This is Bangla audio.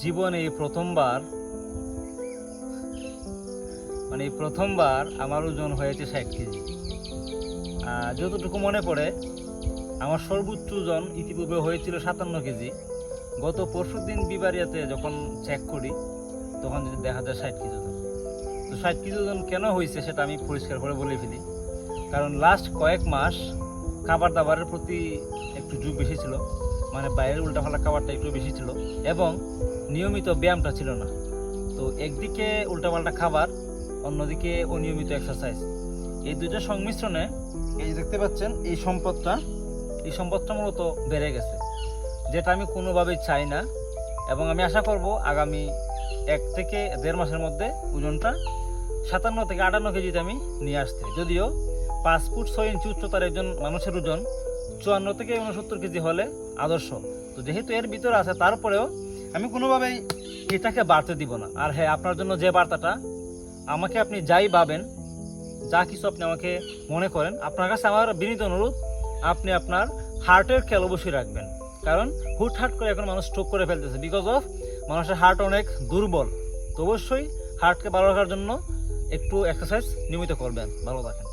জীবনে এই প্রথমবার মানে এই প্রথমবার আমার ওজন হয়েছে ষাট কেজি। যতটুকু মনে পড়ে, আমার সর্বোচ্চ ওজন ইতিপূর্বে হয়েছিল সাতান্ন কেজি। গত পরশু দিন বিবারিয়াতে যখন চেক করি, তখন যদি দেখা যায় ষাট কেজি ওজন। তো ষাট কেজি ওজন কেন হয়েছে সেটা আমি পরিষ্কার করে বলে ফেলি। কারণ লাস্ট কয়েক মাস খাবার দাবারের প্রতি একটু যুগ বেশি ছিল। মানে বাইরের উল্টাপাল্টা খাবারটা একটু বেশি ছিল এবং নিয়মিত ব্যায়ামটা ছিল না। তো একদিকে উল্টাপাল্টা খাবার, অন্যদিকে অনিয়মিত এক্সারসাইজ এই দুইটার সংমিশ্রণে এই দেখতে পাচ্ছেন, এই সম্পদটা এই সম্পদটা মূলত বেড়ে গেছে, যেটা আমি কোনোভাবেই চাই না। এবং আমি আশা করব আগামী এক থেকে দেড় মাসের মধ্যে ওজনটা সাতান্ন থেকে আটান্ন কেজিতে আমি নিয়ে আসতে যদিও পাঁচ ফুট ছয় ইঞ্চি উচ্চতার একজন মানুষের ওজন চুয়ান্ন থেকে উনসত্তর কেজি হলে আদর্শ। তো যেহেতু এর ভিতরে আছে, তারপরেও আমি কোনোভাবেই এটাকে বাড়তে দিব না। আর হ্যাঁ আপনার জন্য যে বার্তাটা, আমাকে আপনি যাই ভাবেন, যা কিছু আপনি আমাকে মনে করেন, আপনার কাছে আমার বিনীত অনুরোধ, আপনি আপনার হার্টের খেয়াল অবশ্যই রাখবেন। কারণ হুট হাট করে এখন মানুষ স্ট্রোক করে ফেলতেছে। বিকজ অফ মানুষের হার্ট অনেক দুর্বল। তো অবশ্যই হার্টকে ভালো রাখার জন্য একটু এক্সারসাইজ নিয়মিত করবেন। ভালো থাকেন।